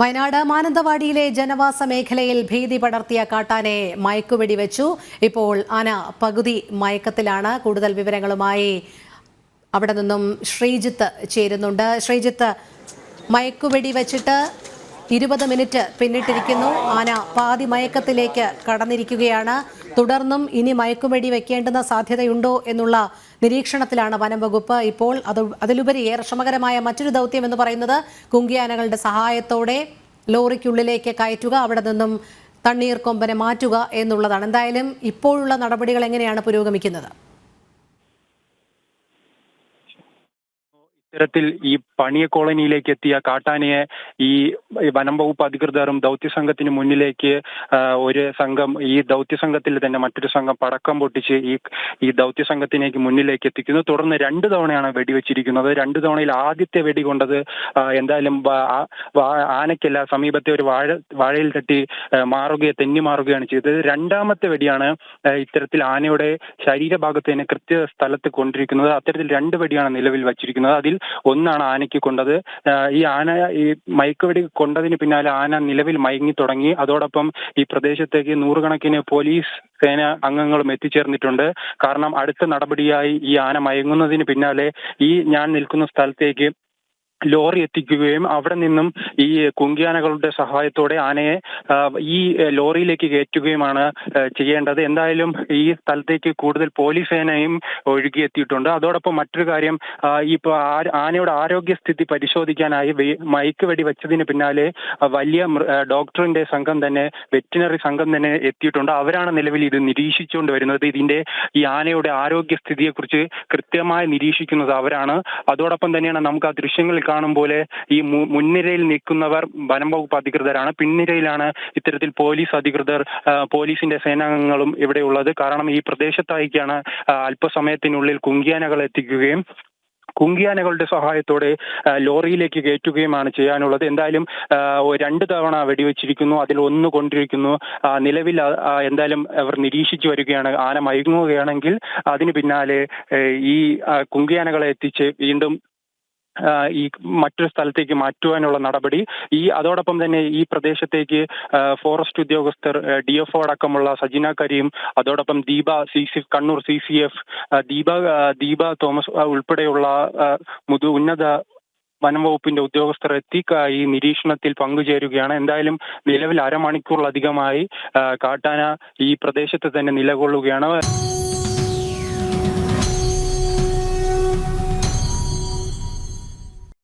വയനാട് മാനന്തവാടിയിലെ ജനവാസ മേഖലയിൽ ഭീതി പടർത്തിയ കാട്ടാനെ മയക്കുവെടി വെച്ചു. ഇപ്പോൾ അന പകുതി മയക്കത്തിലാണ്. കൂടുതൽ വിവരങ്ങളുമായി അവിടെ നിന്നും ശ്രീജിത്ത് ചേരുന്നുണ്ട്. ശ്രീജിത്ത് മയക്കുവെടി വെച്ചിട്ട് ഇരുപത് മിനിറ്റ് പിന്നിട്ടിരിക്കുന്നു. ആന പാതി മയക്കത്തിലേക്ക് കടന്നിരിക്കുകയാണ്. തുടർന്നും ഇനി മയക്കുമടി വെക്കേണ്ടുന്ന സാധ്യതയുണ്ടോ എന്നുള്ള നിരീക്ഷണത്തിലാണ് വനം വകുപ്പ്. ഇപ്പോൾ അത് അതിലുപരി ഏറെ ശ്രമകരമായ മറ്റൊരു ദൗത്യം എന്ന് പറയുന്നത് കുങ്കിയാനകളുടെ സഹായത്തോടെ ലോറിക്കുള്ളിലേക്ക് കയറ്റുക അവിടെ നിന്നും തണ്ണീർ കൊമ്പനെ മാറ്റുക എന്നുള്ളതാണ്. എന്തായാലും ഇപ്പോഴുള്ള നടപടികൾ എങ്ങനെയാണ് പുരോഗമിക്കുന്നത്? ഇത്തരത്തിൽ ഈ പണിയ കോളനിയിലേക്ക് എത്തിയ കാട്ടാനയെ ഈ വനം വകുപ്പ് അധികൃതരും ദൗത്യ സംഘത്തിന് മുന്നിലേക്ക് ഒരു സംഘം ഈ ദൗത്യ സംഘത്തിൽ തന്നെ മറ്റൊരു സംഘം പടക്കം പൊട്ടിച്ച് ഈ ഈ ദൗത്യ സംഘത്തിലേക്ക് മുന്നിലേക്ക് എത്തിക്കുന്നു. തുടർന്ന് രണ്ട് തവണയാണ് വെടിവെച്ചിരിക്കുന്നത് രണ്ട് തവണയിൽ ആദ്യത്തെ വെടി കൊണ്ടത് എന്തായാലും ആനയ്ക്കല്ല സമീപത്തെ ഒരു വാഴ വാഴയിൽ തട്ടി മാറുകയെ തെന്നി മാറുകയാണ് ചെയ്തത്. രണ്ടാമത്തെ വെടിയാണ് ഇത്തരത്തിൽ ആനയുടെ ശരീരഭാഗത്ത് തന്നെ കൃത്യ സ്ഥലത്ത് കൊണ്ടിരിക്കുന്നത്. അത്തരത്തിൽ രണ്ട് വെടിയാണ് നിലവിൽ വച്ചിരിക്കുന്നത്. അതിൽ ഒന്നാണ് ആനയ്ക്ക് കൊണ്ടത്. ഈ ആന ഈ മയക്കുവെടി കൊണ്ടതിന് പിന്നാലെ ആന നിലവിൽ മയങ്ങി തുടങ്ങി. അതോടൊപ്പം ഈ പ്രദേശത്തേക്ക് നൂറുകണക്കിന് പോലീസ് സേന അംഗങ്ങളും എത്തിച്ചേർന്നിട്ടുണ്ട്. കാരണം അടുത്ത നടപടിയായി ഈ ആന മയങ്ങുന്നതിന് പിന്നാലെ ഈ ഞാൻ നിൽക്കുന്ന സ്ഥലത്തേക്ക് ലോറി എത്തിക്കുകയും അവിടെ നിന്നും ഈ കുങ്കിയാനകളുടെ സഹായത്തോടെ ആനയെ ഈ ലോറിയിലേക്ക് കയറ്റുകയുമാണ് ചെയ്യേണ്ടത്. എന്തായാലും ഈ സ്ഥലത്തേക്ക് കൂടുതൽ പോലീസ് സേനയും ഒഴുകിയെത്തിയിട്ടുണ്ട് അതോടൊപ്പം മറ്റൊരു കാര്യം ഈ ആനയുടെ ആരോഗ്യസ്ഥിതി പരിശോധിക്കാനായി മയക്ക് വെടി വെച്ചതിന് പിന്നാലെ വലിയ ഡോക്ടറിന്റെ സംഘം തന്നെ വെറ്റിനറി സംഘം തന്നെ എത്തിയിട്ടുണ്ട്. അവരാണ് നിലവിൽ ഇത് നിരീക്ഷിച്ചുകൊണ്ട് വരുന്നത്. ഇതിന്റെ ഈ ആനയുടെ ആരോഗ്യസ്ഥിതിയെക്കുറിച്ച് കൃത്യമായി നിരീക്ഷിക്കുന്നത് അവരാണ്. അതോടൊപ്പം തന്നെയാണ് നമുക്ക് ആ ദൃശ്യങ്ങളിൽ കാണും പോലെ ഈ മുൻനിരയിൽ നിൽക്കുന്നവർ വനം വകുപ്പ് അധികൃതരാണ്. പിൻനിരയിലാണ് ഇത്തരത്തിൽ പോലീസ് അധികൃതർ പോലീസിന്റെ സേനാംഗങ്ങളും ഇവിടെ ഉള്ളത്. കാരണം ഈ പ്രദേശത്തായിക്കാണ് അല്പസമയത്തിനുള്ളിൽ കുങ്കിയാനകൾ എത്തിക്കുകയും കുങ്കിയാനകളുടെ സഹായത്തോടെ ലോറിയിലേക്ക് കയറ്റുകയുമാണ് ചെയ്യാനുള്ളത്. എന്തായാലും രണ്ട് തവണ വെടിവെച്ചിരിക്കുന്നു. അതിൽ ഒന്ന് കൊണ്ടിരിക്കുന്നു. നിലവിൽ എന്തായാലും അവർ നിരീക്ഷിച്ചു വരികയാണ്. ആന മയങ്ങുകയാണെങ്കിൽ അതിന് പിന്നാലെ ഈ കുങ്കിയാനകളെ എത്തിച്ച് വീണ്ടും ഈ മറ്റൊരു സ്ഥലത്തേക്ക് മാറ്റുവാനുള്ള നടപടി. ഈ അതോടൊപ്പം തന്നെ ഈ പ്രദേശത്തേക്ക് ഫോറസ്റ്റ് ഉദ്യോഗസ്ഥർ ഡി എഫ് ഒ അടക്കമുള്ള സജിന കരീം അതോടൊപ്പം Deepa C C Kannur C C F Deepa Deepa Thomas ഉൾപ്പെടെയുള്ള മുതു ഉന്നത വനം വകുപ്പിന്റെ ഉദ്യോഗസ്ഥർ ഈ നിരീക്ഷണത്തിൽ പങ്കുചേരുകയാണ്. എന്തായാലും നിലവിൽ അരമണിക്കൂറിലധികമായി കാട്ടാന ഈ പ്രദേശത്ത് തന്നെ നിലകൊള്ളുകയാണ്.